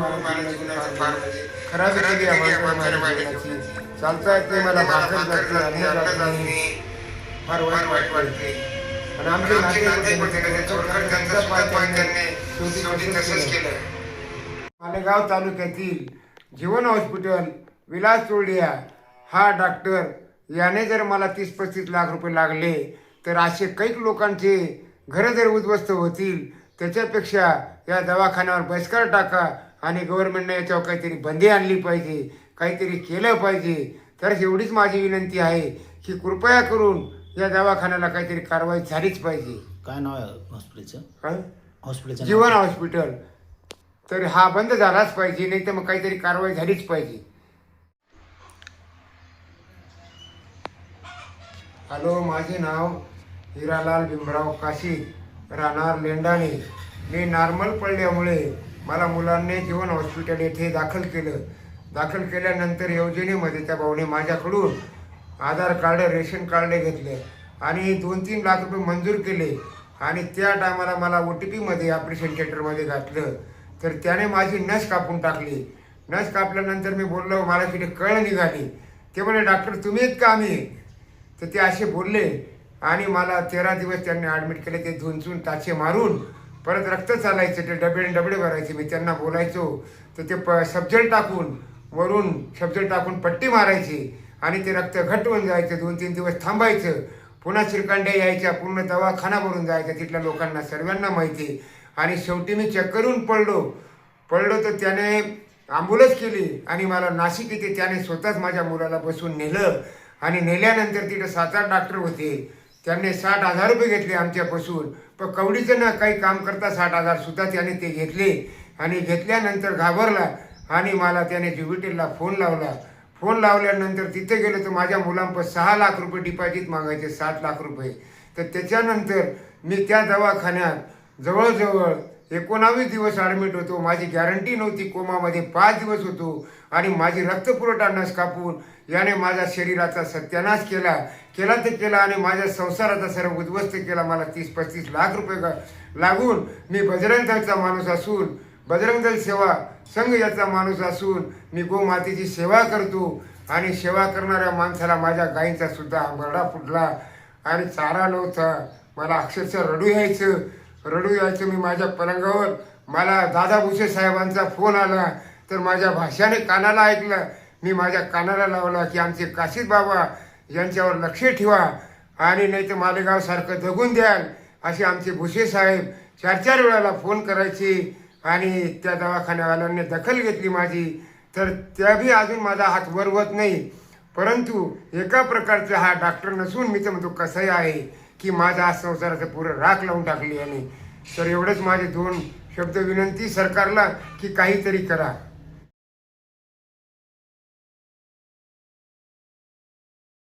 फार म्हणजे खराब केली चालता येत मला भाकर जात जात फार वाईट वाईट वाटते. आणि आमचे नाते होते त्याचे चोरखंड त्यांचा पाय त्यांनी शेवटी तसंच केलं. मालेगाव तालुक्यातील जीवन हॉस्पिटल विलास चोळडिया हा डॉक्टर याने जर मला तीस पस्तीस लाख रुपये लागले तर असे कैक लोकांचे घरं जर उद्ध्वस्त होतील त्याच्यापेक्षा या दवाखान्यावर बहिष्कार टाका आणि गव्हर्नमेंटने याच्यावर काहीतरी बंदी आणली पाहिजे काहीतरी केलं पाहिजे तर एवढीच माझी विनंती आहे की कृपया करून या दवाखान्याला काहीतरी कारवाई झालीच पाहिजे. काय नाव आहे हॉस्पिटलचं काय हॉस्पिटलचं नाव? जीवन हॉस्पिटल तर हा बंद झालाच पाहिजे नाही तर मग काहीतरी कारवाई झालीच पाहिजे. हॅलो माझे नाव हिरालाल भीमराव काशी राहणार लेंडाणे. मी नॉर्मल पडल्यामुळे मला मुलांनी जीवन हॉस्पिटल येथे दाखल केलं. दाखल केल्यानंतर योजनेमध्ये त्या भाऊने माझ्याकडून आधार कार्ड रेशन कार्ड घेतले आणि दोन तीन लाख रुपये मंजूर केले आणि त्या टायमाला मला ओ टी पीमध्ये ऑपरेशन थिएटरमध्ये घातलं. तर त्याने माझी नस कापून टाकली. नस कापल्यानंतर मी बोललो मला तिथे कळ निघाली. ते म्हणे डॉक्टर तुम्ही आहेत का आम्ही. तर ते असे बोलले आणि मला तेरा दिवस त्यांनी ॲडमिट केले. ते धुंचून टाचे मारून परत रक्त चालायचं ते डबे डबडे भरायचे मी त्यांना बोलायचो. तर ते प सब्जेल टाकून वरून सब्जेल टाकून पट्टी मारायची आणि ते रक्त घट होऊन जायचं दोन तीन दिवस थांबायचं. पुन्हा चिरकांड्या यायच्या पूर्ण दवाखाना भरून जायचा तिथल्या लोकांना सर्वांना माहिती. आणि शेवटी मी चक्करून पडलो. पडलो तर त्याने आंबुलन्स केली आणि मला नाशिक येथे त्याने स्वतःच माझ्या मुलाला बसून नेलं. आणि नेल्यानंतर तिथं सात आठ डॉक्टर होते. त्यांनी साठ हजार रुपये घेतले आमच्यापासून. पण कवडीचं ना काही काम करता साठ हजार सुद्धा त्याने ते घेतले. आणि घेतल्यानंतर घाबरला आणि मला त्याने ज्युबिटेलला फोन लावला. फोन लावल्यानंतर तिथे गेलो तर माझ्या मुलांपास सहा लाख रुपये डिपॉझिट मागायचे सात लाख रुपये. तर त्याच्यानंतर मी त्या दवाखान्यात जवळजवळ एकोणावीस दिवस ॲडमिट होतो. माझी गॅरंटी नव्हती. कोमामध्ये पाच दिवस होतो. आणि माझी रक्तपुरवठा नस कापून याने माझ्या शरीराचा सत्यानाश केला. केला तर केला आणि माझ्या संसाराचा सर्व उद्ध्वस्त केला. मला तीस पस्तीस लाख रुपये लागून मी बजरंग दलचा माणूस असून बजरंग दल सेवा संघ याचा माणूस असून मी गोमातेची सेवा करतो. आणि सेवा करणाऱ्या माणसाला माझ्या गायींचा सुद्धा आंबरडा फुटला. आणि चारा नव्हता. मला अक्षरशः रडू यायचं. रडू यायचं मी माझ्या पलंगावर. मला दादा भुसे साहेबांचा फोन आला तर माझ्या भाषाने कानाला ऐकलं. मी माझ्या कानाला लावला की आमचे काशीद बाबा यांच्यावर लक्ष ठेवा आणि नाही तर मालेगावसारखं जगून द्याल असे आमचे भुसे साहेब चार चार वेळाला फोन करायचे आणि त्या दवाखान्यावाल्यांनी दखल घेतली माझी. तर त्याबी अजून माझा हात वरवत नाही. परंतु एका प्रकारचा हा डॉक्टर नसून मी तर म्हणतो कसंही आहे. की माझा आज संसाराचं पुरं राख लावून टाकली आणि तर एवढंच माझे दोन शब्द विनंती सरकारला की काहीतरी करा.